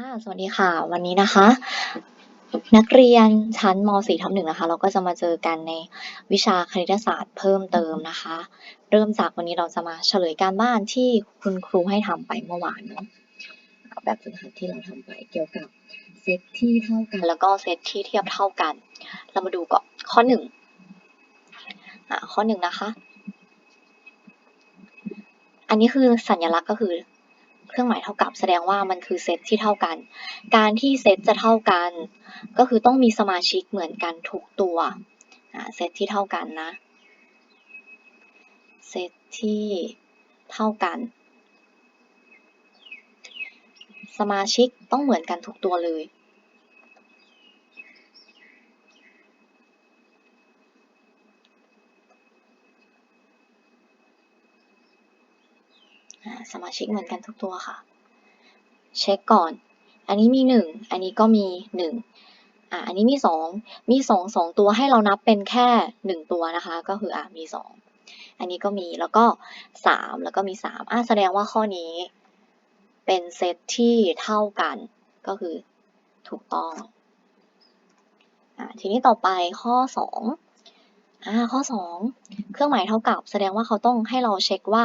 ค่ะ สวัสดีค่ะ วันนี้นะคะ นักเรียนชั้นม .4 ทับหนึ่งนะคะ เราก็จะมาเจอกันในวิชาคณิตศาสตร์เพิ่มเติมนะคะ เริ่มจากวันนี้เราจะมาเฉลยการบ้านที่คุณครูให้ทำไปเมื่อวานเนาะแบบฝึกหัดที่เราทำไปเกี่ยวกับเซตที่เท่ากัน แล้วก็เซตที่เทียบเท่ากัน เรามาดูก่อนข้อหนึ่งอะข้อหนึ่งนะคะ อันนี้คือสัญลักษณ์ก็คือ เครื่องหมายเท่ากับแสดงว่ามันคือเซตที่เท่ากัน การที่เซตจะเท่ากัน ก็คือต้องมีสมาชิกเหมือนกันทุกตัวเซตที่เท่ากันนะ เซตที่เท่ากัน สมาชิกต้องเหมือนกันทุกตัวเลย สมาชิกเหมือนกันทุกตัวค่ะ เช็คก่อน อันนี้มีหนึ่งอันนี้ก็มีหนึ่งอ่าอันนี้มีสองมีสองสองตัวให้เรานับเป็นแค่หนึ่งตัวนะคะ ก็คืออ่ามีสองอันนี้ก็มีแล้วก็สามแล้วก็มีสามอ่าแสดงว่าข้อนี้เป็นเซตที่เท่ากันก็คือถูกต้องอ่าทีนี้ต่อไปข้อสองอ่าข้อสองเครื่องหมายเท่ากับแสดงว่าเขาต้องให้เราเช็คว่า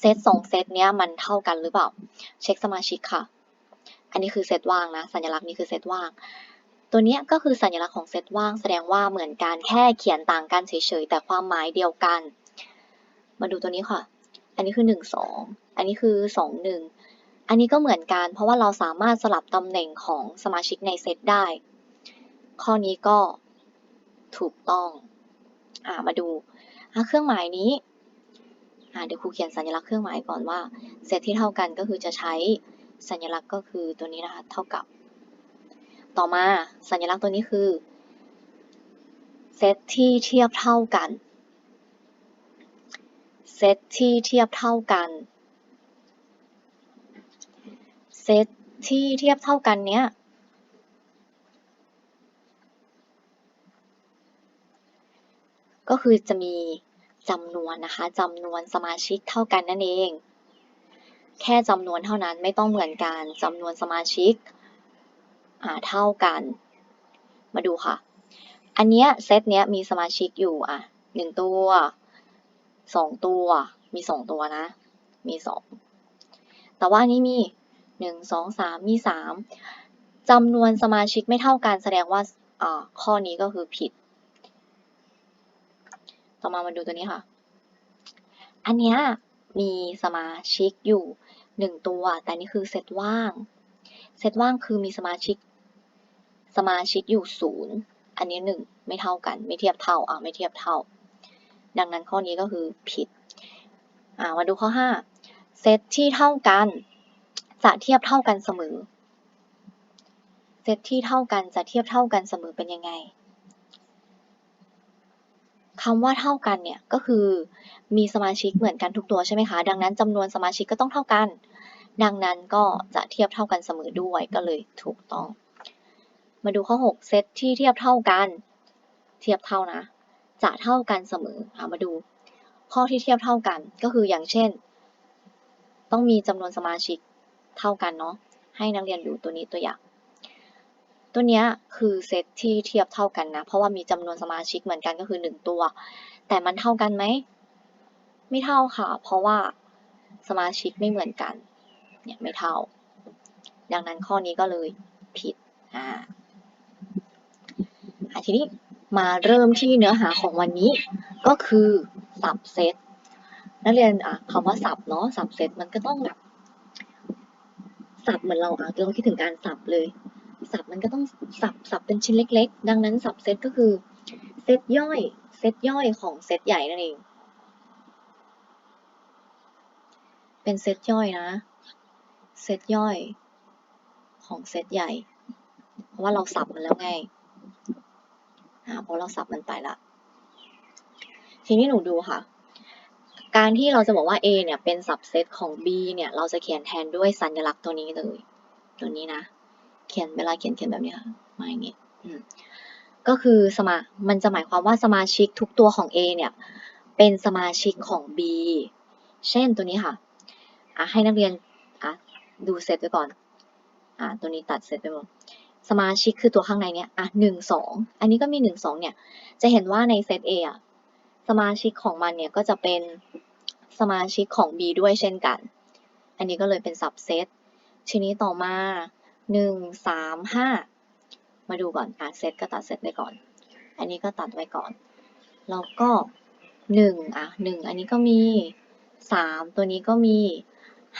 เซตสองเซตเนี้ยมันเท่ากันหรือเปล่า เช็คสมาชิกค่ะ อันนี้คือเซตว่างนะ สัญลักษณ์นี้คือเซตว่าง ตัวเนี้ยก็คือสัญลักษณ์ของเซตว่างแสดงว่าเหมือนกันแค่เขียนต่างกันเฉยๆแต่ความหมายเดียวกัน มาดูตัวนี้ค่ะ อันนี้คือหนึ่งสองอันนี้คือสองหนึ่งอันนี้ก็เหมือนกัน เพราะว่าเราสามารถสลับตำแหน่งของสมาชิกในเซตได้ ข้อนี้ก็ถูกต้องอ่ามาดูเครื่องหมายนี้ เดี๋ยวครูเขียนสัญลักษณ์เครื่องหมายก่อนว่าเซตที่เท่ากันก็คือจะใช้สัญลักษณ์ก็คือตัวนี้นะคะเท่ากับ ต่อมาสัญลักษณ์ตัวนี้คือเซตที่เทียบเท่ากันเซตที่เทียบเท่ากันเซตที่เทียบเท่ากันเนี้ยก็คือจะมี จำนวนนะคะจำนวนสมาชิกเท่ากันนั่นเอง แค่จำนวนเท่านั้นไม่ต้องเหมือนกันจำนวนสมาชิกอ่าเท่ากัน มาดูค่ะ อันเนี้ยเซตเนี้ยมีสมาชิกอยู่อะหนึ่งตัวสองตัวมีสองตัวนะ มีสองแต่ว่านนี้มีหนึ่งสองสามมีสามจำนวนสมาชิกไม่เท่ากันแสดงว่าอ่าข้อนี้ก็คือผิด ต่อมามาดูตัวนี้ค่ะ อันเนี้ยมีสมาชิกอยู่หนึ่งตัว แต่นี่คือเซตว่าง เซตว่างคือมีสมาชิก สมาชิกอยู่ศูนย์อันนี้หนึ่งไม่เท่ากัน ไม่เทียบเท่าอ่าไม่เทียบเท่า ดังนั้นข้อนี้ก็คือผิดอ่ามาดูข้อห้าเซตที่เท่ากันจะเทียบเท่ากันเสมอ เซตที่เท่ากันจะเทียบเท่ากันเสมอเป็นยังไง คำว่าเท่ากันเนี่ยก็คือมีสมาชิกเหมือนกันทุกตัวใช่ไหมคะ ดังนั้นจำนวนสมาชิกก็ต้องเท่ากัน ดังนั้นก็จะเทียบเท่ากันเสมอด้วยก็เลยถูกต้อง มาดูข้อ 6 เซตที่เทียบเท่ากัน เทียบเท่านะ จะเท่ากันเสมอเอามาดู ข้อที่เทียบเท่ากันก็คืออย่างเช่น ต้องมีจำนวนสมาชิกเท่ากันเนาะให้นักเรียนดูตัวนี้ตัวอย่าง ตัวเนี้ยคือเซตที่เทียบเท่ากันนะ เพราะว่ามีจำนวนสมาชิกเหมือนกันก็คือ 1 ตัว แต่มันเท่ากันไหม ไม่เท่าค่ะ เพราะว่าสมาชิกไม่เหมือนกัน เนี่ยไม่เท่า ดังนั้นข้อนี้ก็เลยผิด อ่าทีนี้มาเริ่มที่เนื้อหาของวันนี้ก็คือสับเซตนักเรียนอะคำว่าสับเนาะสับเซตมันก็ต้องแบบสับเหมือนเราอะเราคิดถึงการสับเลย สับมันก็ต้องสับสับเป็นชิ้นเล็ก ๆ ดังนั้นสับเซตก็คือเซตย่อยเซตย่อยของเซตใหญ่นั่นเอง เป็นเซตย่อยนะ เซตย่อยของเซตใหญ่ เพราะว่าเราสับมันแล้วไงอ่าเพราะเราสับมันไปละ ทีนี้หนูดูค่ะ การที่เราจะบอกว่า A เนี่ยเป็นสับเซตของ B เนี่ย เราจะเขียนแทนด้วยสัญลักษณ์ตัวนี้เลย ตัวนี้นะ เขียนเวลาเขียนเขียนแบบนี้ค่ะมาอย่างงี้ก็คือสมา มันจะหมายความว่าสมาชิกทุกตัวของ A เนี่ยเป็นสมาชิกของ B เช่นตัวนี้ค่ะอะให้นักเรียนอะดูเซตไว้ก่อนออ่าตัวนี้ตัดเสร็จไปหมดสมาชิกคือตัวข้างในเนี่ยอะหนึ่งสองอันนี้ก็มีหนึ่งสองเนี่ยจะเห็นว่าในเซต A อะสมาชิกของมันเนี่ยก็จะเป็นสมาชิกของ B ด้วยเช่นกัน อันนี้ก็เลยเป็นสับเซตทีนี้ต่อมา หนึ่งสามห้ามาดูก่อนอะเซตก็ตัดเซตไปก่อน อันนี้ก็ตัดไว้ก่อน แล้วก็หนึ่งอะหนึ่งอันนี้ก็มีสามตัวนี้ก็มี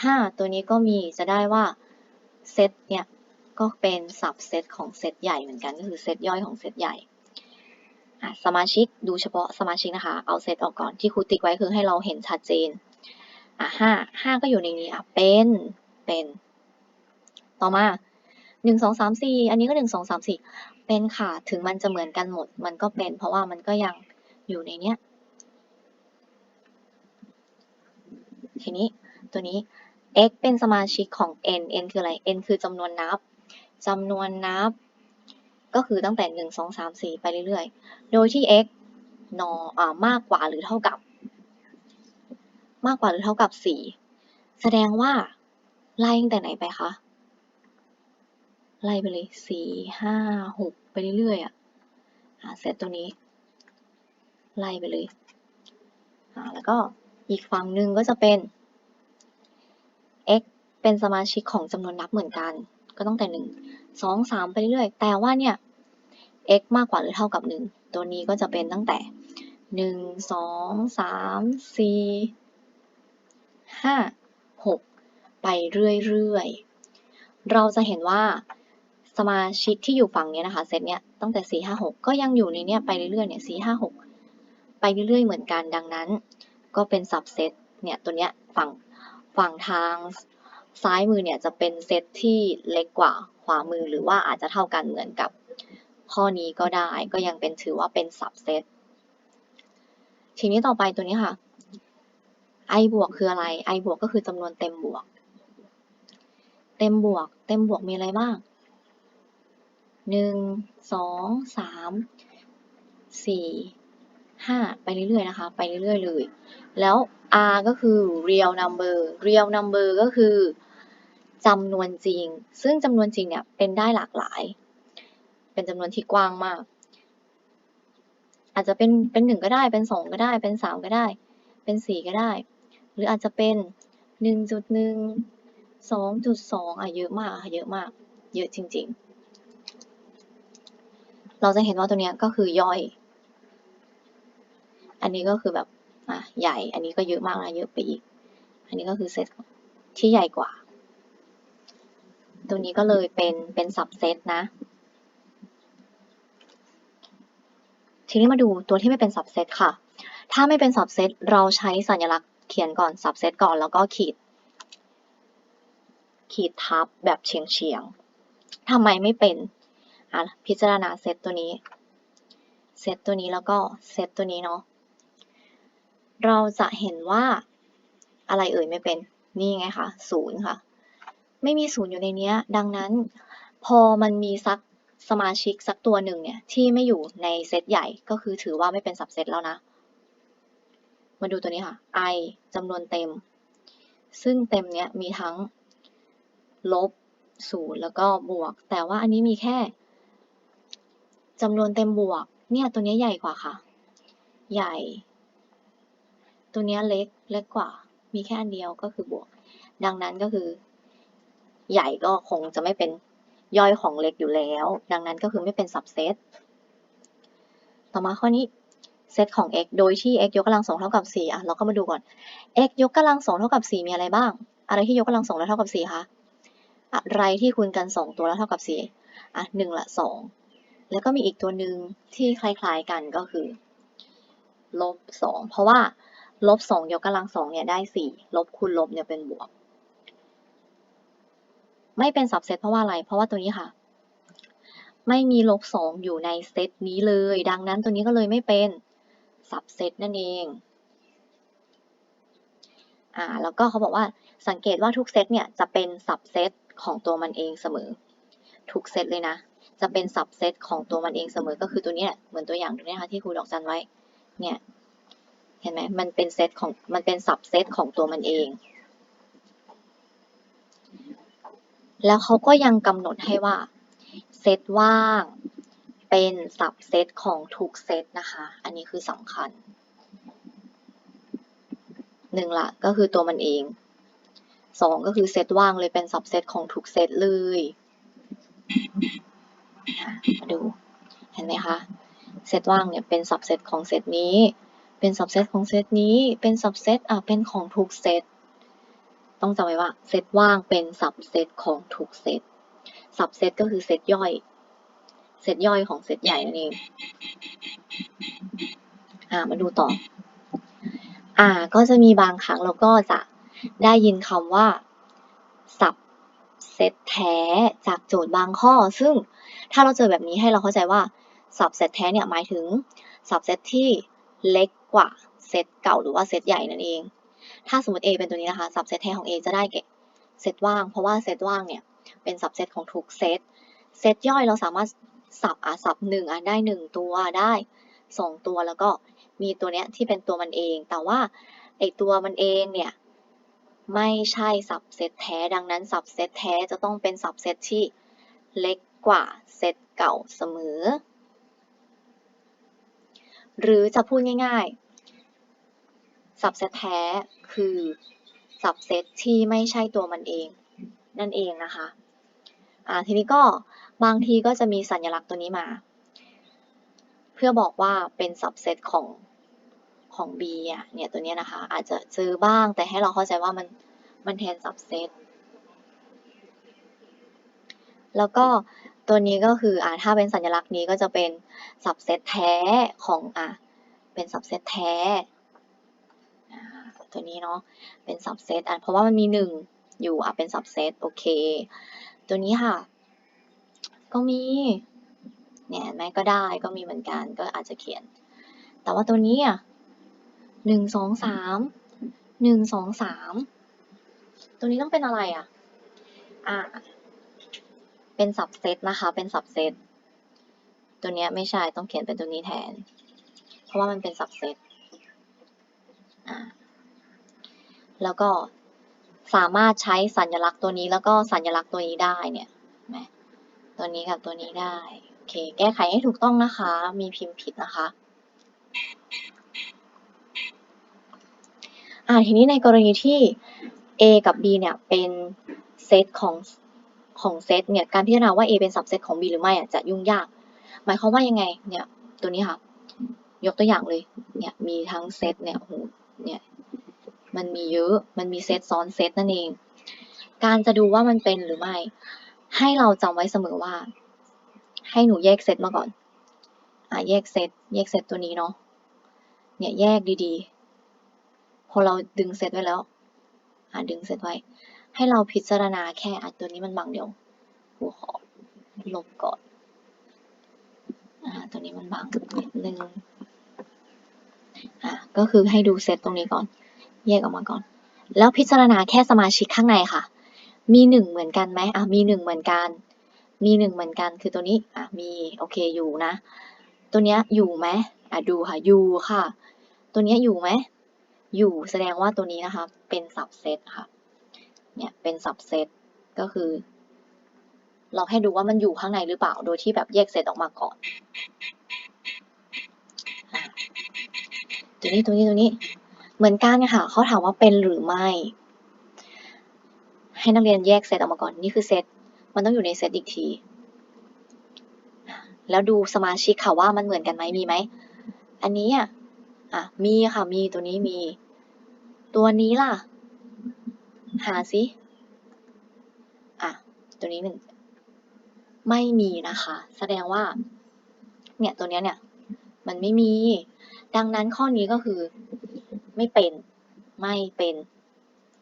ห้าตัวนี้ก็มีจะได้ว่าเซตเนี่ยก็เป็นสับเซตของเซตใหญ่เหมือนกันก็คือเซตย่อยของเซตใหญ่สมาชิกดูเฉพาะสมาชิกนะคะ เอาเซตออกก่อนที่ครูติ๊กไว้คือให้เราเห็นชัดเจนอะห้าห้าก็อยู่ในนี้อะเป็นเป็น ต่อมา หนึ่งสองสามสี่อันนี้ก็หนึ่งสองสามสี่เป็นค่ะ ถึงมันจะเหมือนกันหมด มันก็เป็น เพราะว่ามันก็ยังอยู่ในเนี้ย ทีนี้ตัวนี้ x เป็นสมาชิกของ n n คืออะไร n คือจำนวนนับจำนวนนับ ก็คือตั้งแต่หนึ่งสองสามสี่ไปเรื่อยๆ โดยที่ x นออ่ามากกว่าหรือเท่ากับ มากกว่าหรือเท่ากับสี่แสดงว่าไล่ตั้งแต่ไหนไปคะ ไล่ไปเลยสี่ห้าหกไปเรื่อยๆอะอ่าเซตตัวนี้ ไล่ไปเลยอ่าแล้วก็อีกฝั่งหนึ่งก็จะเป็น x เป็นสมาชิกของจำนวนนับเหมือนกัน ก็ตั้งแต่หนึ่งสองสามไปเรื่อยๆแต่ว่าเนี่ย x มากกว่าหรือเท่ากับหนึ่งตัวนี้ก็จะเป็นตั้งแต่หนึ่งสองสามสี่ห้าหกไปเรื่อยๆ เราจะเห็นว่า สมาชิกที่อยู่ฝั่งนี้นะคะเซตเนี้ยตั้งแต่สี่ห้าหกก็ยังอยู่ในเนี้ยไปเรื่อยๆเนี่ยสี่ห้าหกไปเรื่อยๆเหมือนกันดังนั้น ก็เป็นสับเซตเนี่ยตัวเนี้ยฝั่งฝั่งทางซ้ายมือเนี่ยจะเป็นเซตที่เล็กกว่าขวามือหรือว่าอาจจะเท่ากันเหมือนกับข้อนี้ก็ได้ก็ยังเป็นถือว่าเป็นสับเซตทีนี้ต่อไปตัวนี้ค่ะ i บวกคืออะไร i บวกก็คือจำนวนเต็มบวก เต็มบวก เต็มบวกมีอะไรบ้าง หนึ่งสองสามสี่ห้าไปเรื่อยๆนะคะ ไปเรื่อยๆเลย แล้ว r ก็คือ real number real number ก็คือจำนวนจริง ซึ่งจำนวนจริงเนี่ยเป็นได้หลากหลาย เป็นจำนวนที่กว้างมาก อาจจะเป็นเป็นหนึ่งก็ได้ เป็นสองก็ได้ เป็นสามก็ได้ เป็นสี่ก็ได้ หรืออาจจะเป็นหนึ่งจุดหนึ่งสองจุดสองอะเยอะมากค่ะเยอะมาก เยอะจริง ๆ เราจะเห็นว่าตัวเนี้ยก็คือย่อย อันนี้ก็คือแบบอะใหญ่ อันนี้ก็เยอะมากนะเยอะไปอีก อันนี้ก็คือเซตที่ใหญ่กว่า ตัวนี้ก็เลยเป็นเป็นสับเซตนะ ทีนี้มาดูตัวที่ไม่เป็นสับเซตค่ะ ถ้าไม่เป็นสับเซตเราใช้สัญลักษณ์เขียนก่อนสับเซตก่อนแล้วก็ขีด ขีดทับแบบเฉียงเฉียงทำไมไม่เป็น อะพิจารณาเซตตัวนี้ เซตตัวนี้แล้วก็เซตตัวนี้เนาะ เราจะเห็นว่าอะไรเอ่ยไม่เป็น นี่ไงคะศูนย์ค่ะ ไม่มีศูนย์อยู่ในเนี้ย ดังนั้นพอมันมีสักสมาชิกสักตัวหนึ่งเนี่ยที่ไม่อยู่ในเซตใหญ่ก็คือถือว่าไม่เป็นสับเซตแล้วนะ มาดูตัวนี้ค่ะ i จำนวนเต็ม ซึ่งเต็มเนี้ยมีทั้งลบศูนย์แล้วก็บวก แต่ว่าอันนี้มีแค่ จำนวนเต็มบวก เนี่ยตัวนี้ใหญ่กว่าค่ะ ใหญ่ ตัวนี้เล็กเล็กกว่า มีแค่อันเดียวก็คือบวก ดังนั้นก็คือ ใหญ่ก็คงจะไม่เป็นย่อยของเล็กอยู่แล้ว ดังนั้นก็คือไม่เป็นสับเซต ต่อมาข้อนี้เซตของ x โดยที่ x ยกกำลังสองเท่ากับ4อะเราก็มาดูก่อน x ยกกำลังสองเท่ากับ4มีอะไรบ้าง อะไรที่ยกกำลังสองแล้วเท่ากับ4คะ อะไรที่คูณกันสองตัวแล้วเท่ากับ4อะหนึ่งละสอง แล้วก็มีอีกตัวหนึ่งที่คล้ายๆกันก็คือลบสองเพราะว่าลบสองยกกำลังสองเนี่ยได้สี่ลบคูณลบเนี่ยเป็นบวก ไม่เป็นสับเซตเพราะว่าอะไร เพราะว่าตัวนี้ค่ะ ไม่มีลบสองอยู่ในเซตนี้เลย ดังนั้นตัวนี้ก็เลยไม่เป็นสับเซตนั่นเองอ่าแล้วก็เขาบอกว่าสังเกตว่าทุกเซตเนี่ยจะเป็นสับเซตของตัวมันเองเสมอ ทุกเซตเลยนะ จะเป็นสับเซตของตัวมันเองเสมอก็คือตัวนี้แหละเหมือนตัวอย่างตัวนี้นะคะที่ครูดอกจันไว้เนี่ยเห็นไหมมันเป็นเซตของมันเป็นสับเซตของตัวมันเอง แล้วเขาก็ยังกำหนดให้ว่าเซตว่างเป็นสับเซตของทุกเซตนะคะ อันนี้คือสำคัญหนึ่งละก็คือตัวมันเองสองก็คือเซตว่างเลยเป็นสับเซตของทุกเซตเลย มาดู เห็นไหมคะ เซตว่างเนี่ยเป็นสับเซตของเซตนี้ เป็นสับเซตของเซตนี้ เป็นสับเซตอะเป็นของทุกเซต ต้องจำไว้ว่าเซตว่างเป็นสับเซตของทุกเซต สับเซตก็คือเซตย่อย เซตย่อยของเซตใหญ่นั่นเอง อ่ามาดูต่อ อ่าก็จะมีบางครั้งเราก็จะได้ยินคำว่า เซตแท้จากโจทย์บางข้อ ซึ่งถ้าเราเจอแบบนี้ให้เราเข้าใจว่าสับเซตแท้เนี่ยหมายถึงสับเซตที่เล็กกว่าเซตเก่าหรือว่าเซตใหญ่นั่นเอง ถ้าสมมติ A เป็นตัวนี้นะคะสับเซตแท้ของ A จะได้แก่เซตว่าง เพราะว่าเซตว่างเนี่ยเป็นสับเซตของทุกเซต เซตย่อยเราสามารถสับอะสับหนึ่งอะได้หนึ่งตัวได้สองตัวแล้วก็มีตัวเนี้ยที่เป็นตัวมันเอง แต่ว่าไอตัวมันเองเนี่ย ไม่ใช่สับเซตแท้ ดังนั้นสับเซตแท้จะต้องเป็นสับเซตที่เล็กกว่าเซตเก่าเสมอ หรือจะพูดง่ายๆ สับเซตแท้คือสับเซตที่ไม่ใช่ตัวมันเอง นั่นเองนะคะอ่าทีนี้ก็บางทีก็จะมีสัญลักษณ์ตัวนี้มา เพื่อบอกว่าเป็นสับเซตของ ของ B อะเนี่ยตัวนี้นะคะ อาจจะเจอบ้างแต่ให้เราเข้าใจว่ามันมันแทนสับเซตแล้วก็ตัวนี้ก็คืออ่าถ้าเป็นสัญลักษณ์นี้ก็จะเป็นสับเซตแท้ของอะเป็นสับเซตแท้ตัวนี้เนาะเป็นสับเซตอะเพราะว่ามันมีหนึ่งอยู่อะเป็นสับเซตโอเค ตัวนี้ค่ะ ก็มีเนี่ยแม้ก็ได้ก็มีเหมือนกันก็อาจจะเขียน แต่ว่าตัวนี้อะ หนึ่งสองสามหนึ่งสองสามตัวนี้ต้องเป็นอะไรอะ อ่า เป็นสับเซตนะคะ เป็นสับเซต ตัวนี้ไม่ใช่ต้องเขียนเป็นตัวนี้แทน เพราะว่ามันเป็นสับเซต อ่า แล้วก็สามารถใช้สัญลักษณ์ตัวนี้แล้วก็สัญลักษณ์ตัวนี้ได้เนี่ยตัวนี้กับตัวนี้ได้ โอเค แก้ไขให้ถูกต้องนะคะ มีพิมพ์ผิดนะคะ อ่าทีนี้ในกรณีที่ A กับ B เนี่ยเป็นเซตของของเซตเนี่ยการพิจารณาว่า A เป็นสับเซตของ B หรือไม่อะจะยุ่งยาก หมายความว่ายังไงเนี่ยตัวนี้ค่ะ ยกตัวอย่างเลยเนี่ยมีทั้งเซตเนี่ยโหเนี่ยมันมีเยอะมันมีเซตซ้อนเซตนั่นเอง การจะดูว่ามันเป็นหรือไม่ ให้เราจำไว้เสมอว่า ให้หนูแยกเซตมาก่อนอะแยกเซตแยกเซตตัวนี้เนาะเนี่ยแยกดีๆ พอเราดึงเซตไว้แล้ว อะดึงเซตไว้ ให้เราพิจารณาแค่อะตัวนี้มันบังเดียวกูขอลบก่อน อ่า ตัวนี้มันบังนิดนึง อะก็คือให้ดูเซตตรงนี้ก่อน แยกออกมาก่อน แล้วพิจารณาแค่สมาชิกข้างในค่ะ มีหนึ่งเหมือนกันไหมอะมีหนึ่งเหมือนกัน มีหนึ่งเหมือนกัน คือตัวนี้ อะมี โอเค อยู่นะ ตัวเนี้ยอยู่ไหมอะดูค่ะ อยู่ค่ะ ตัวเนี้ยอยู่ไหม อยู่แสดงว่าตัวนี้นะคะเป็นสับเซตค่ะเนี่ยเป็นสับเซตก็คือ เราให้ดูว่ามันอยู่ข้างในหรือเปล่าโดยที่แบบแยกเซตออกมาก่อนอะตัวนี้ตัวนี้ตัวนี้ เหมือนกันค่ะเขาถามว่าเป็นหรือไม่ ให้นักเรียนแยกเซตออกมาก่อนนี่คือเซตมันต้องอยู่ในเซตอีกทีแล้วดูสมาชิกค่ะว่ามันเหมือนกันไหมมีไหม อันนี้อะ อะ มีค่ะ มีตัวนี้มี ตัวนี้ล่ะ หาสิ อะ ตัวนี้หนึ่ง ไม่มีนะคะ แสดงว่า เนี่ยตัวเนี้ยเนี่ย มันไม่มี ดังนั้นข้อนี้ก็คือ ไม่เป็น ไม่เป็น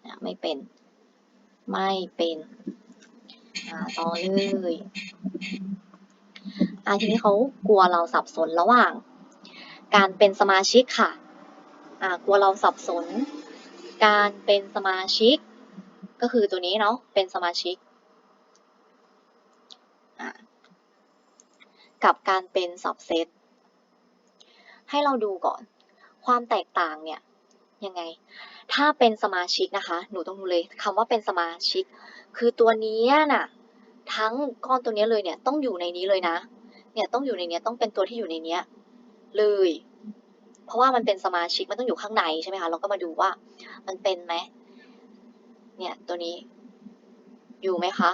อะไม่เป็น ไม่เป็นอ่าต่อเลยอ่าทีนี้เขากลัวเราสับสนระหว่าง การเป็นสมาชิกค่ะอ่ากลัวเราสับสน การเป็นสมาชิก ก็คือตัวนี้เนาะเป็นสมาชิก กับการเป็นสับเซตให้เราดูก่อน ความแตกต่างเนี่ยยังไง ถ้าเป็นสมาชิกนะคะ หนูต้องดูเลยคำว่าเป็นสมาชิก คือตัวนี้น่ะ ทั้งก้อนตัวนี้เลยเนี่ยต้องอยู่ในนี้เลยนะ เนี่ยต้องอยู่ในนี้ต้องเป็นตัวที่อยู่ในนี้เลย เพราะว่ามันเป็นสมาชิกมันต้องอยู่ข้างในใช่ไหมคะเราก็มาดูว่า มันเป็นไหมเนี่ยตัวนี้ อยู่ไหมคะ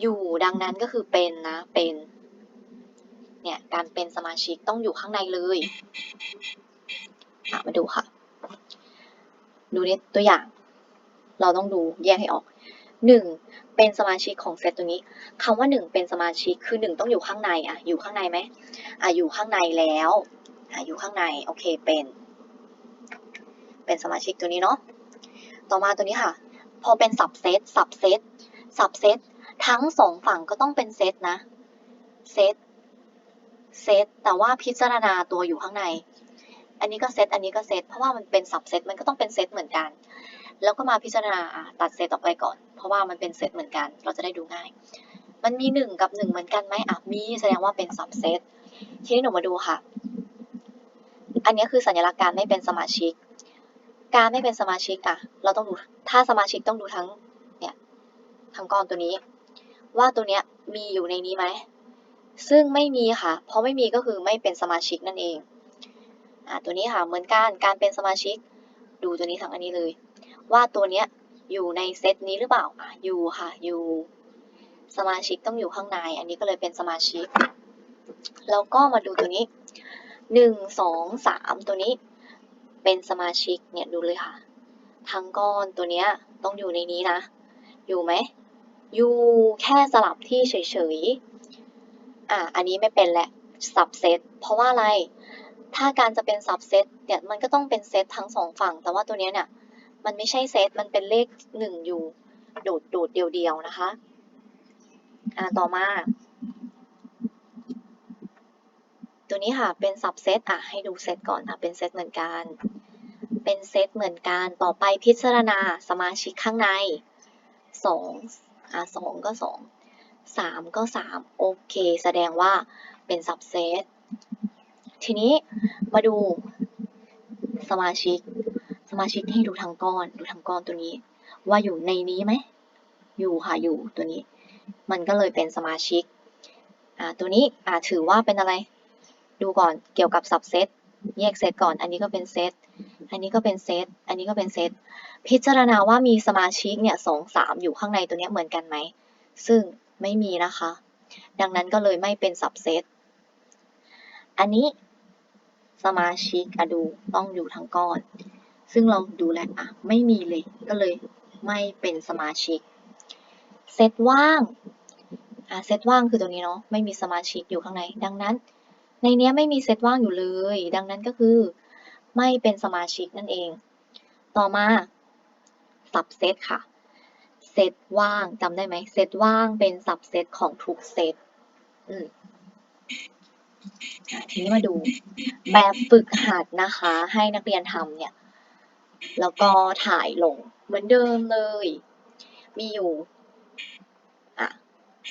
อยู่ดังนั้นก็คือเป็นนะเป็น เนี่ยการเป็นสมาชิกต้องอยู่ข้างในเลยมาดูค่ะ ดูนี่ตัวอย่าง เราต้องดูแยกให้ออกหนึ่งเป็นสมาชิกของเซตตัวนี้คำว่าหนึ่งเป็นสมาชิกคือหนึ่งต้องอยู่ข้างในอะอยู่ข้างในไหมอะอยู่ข้างในแล้ว อะอยู่ข้างในโอเคเป็น เป็นสมาชิกตัวนี้เนาะต่อมาตัวนี้ค่ะ พอเป็นสับเซตสับเซตสับเซตทั้งสองฝั่งก็ต้องเป็นเซตนะเซตเซตแต่ว่าพิจารณาตัวอยู่ข้างใน อันนี้ก็เซตอันนี้ก็เซตเพราะว่ามันเป็นสับเซตมันก็ต้องเป็นเซตเหมือนกัน แล้วก็มาพิจารณาตัดเซตออกไปก่อน เพราะว่ามันเป็นเซตเหมือนกัน เราจะได้ดูง่าย มันมีหนึ่งกับหนึ่งเหมือนกันไหมอะมีแสดงว่าเป็นสับเซตทีนี้หนูมาดูค่ะ อันนี้คือสัญลักษณ์การไม่เป็นสมาชิก การไม่เป็นสมาชิกอะ เราต้องดู ถ้าสมาชิกต้องดูทั้ง เนี่ย ทั้งก้อนตัวนี้ ว่าตัวเนี้ยมีอยู่ในนี้ไหม ซึ่งไม่มีค่ะ เพราะไม่มีก็คือไม่เป็นสมาชิกนั่นเอง อ่า ตัวนี้ค่ะ เหมือนกัน การเป็นสมาชิก ดูตัวนี้ทั้งอันนี้เลย ว่าตัวเนี้ยอยู่ในเซตนี้หรือเปล่า อะ อยู่ค่ะ อยู่ สมาชิกต้องอยู่ข้างใน อันนี้ก็เลยเป็นสมาชิก แล้วก็มาดูตัวนี้ หนึ่งสองสามตัวนี้เป็นสมาชิกเนี่ยดูเลยค่ะ ทั้งก้อนตัวเนี้ยต้องอยู่ในนี้นะ อยู่ไหม อยู่แค่สลับที่เฉยๆ อะ อันนี้ไม่เป็นแหละสับเซตเพราะว่าอะไร ถ้าการจะเป็นสับเซตเนี่ยมันก็ต้องเป็นเซตทั้งสองฝั่ง แต่ว่าตัวเนี้ยเนี่ยมันไม่ใช่เซต มันเป็นเลขหนึ่งอยู่ โดดโดดเดียวๆนะคะ อ่าต่อมา ตัวนี้ค่ะเป็นสับเซตอะให้ดูเซตก่อนอะเป็นเซตเหมือนกัน เป็นเซตเหมือนกันต่อไปพิจารณาสมาชิกข้างในสองอะสองก็สองสามก็สามโอเค แสดงว่าเป็นสับเซตทีนี้มาดูสมาชิก สมาชิกให้ดูทั้งก้อนดูทั้งก้อนตัวนี้ ว่าอยู่ในนี้ไหมอยู่ค่ะอยู่ตัวนี้ มันก็เลยเป็นสมาชิกอ่าตัวนี้อ่าถือว่าเป็นอะไร ดูก่อนเกี่ยวกับสับเซตแยกเซตก่อน อันนี้ก็เป็นเซต อันนี้ก็เป็นเซต อันนี้ก็เป็นเซต พิจารณาว่ามีสมาชิกเนี่ยสองสามอยู่ข้างในตัวนี้เหมือนกันไหม ซึ่งไม่มีนะคะ ดังนั้นก็เลยไม่เป็นสับเซต อันนี้สมาชิกอะดูต้องอยู่ทั้งก้อน ซึ่งเราดูแล้วอะไม่มีเลย ก็เลยไม่เป็นสมาชิก เซตว่าง อะเซตว่างคือตัวนี้เนาะ ไม่มีสมาชิกอยู่ข้างใน ดังนั้น ในนี้ไม่มีเซตว่างอยู่เลย ดังนั้นก็คือ ไม่เป็นสมาชิกนั่นเอง ต่อมาสับเซตค่ะ เซตว่างจำได้ไหมเซตว่างเป็นสับเซตของทุกเซตอืมอะทีนี้มาดูแบบฝึกหัดนะคะ ให้นักเรียนทำเนี่ย แล้วก็ถ่ายลงเหมือนเดิมเลย มีอยู่อะ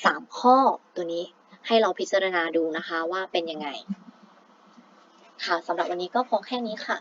สามข้อตัวนี้ ให้เราพิจารณาดูนะคะว่าเป็นยังไง ค่ะสำหรับวันนี้ก็พอแค่นี้ค่ะ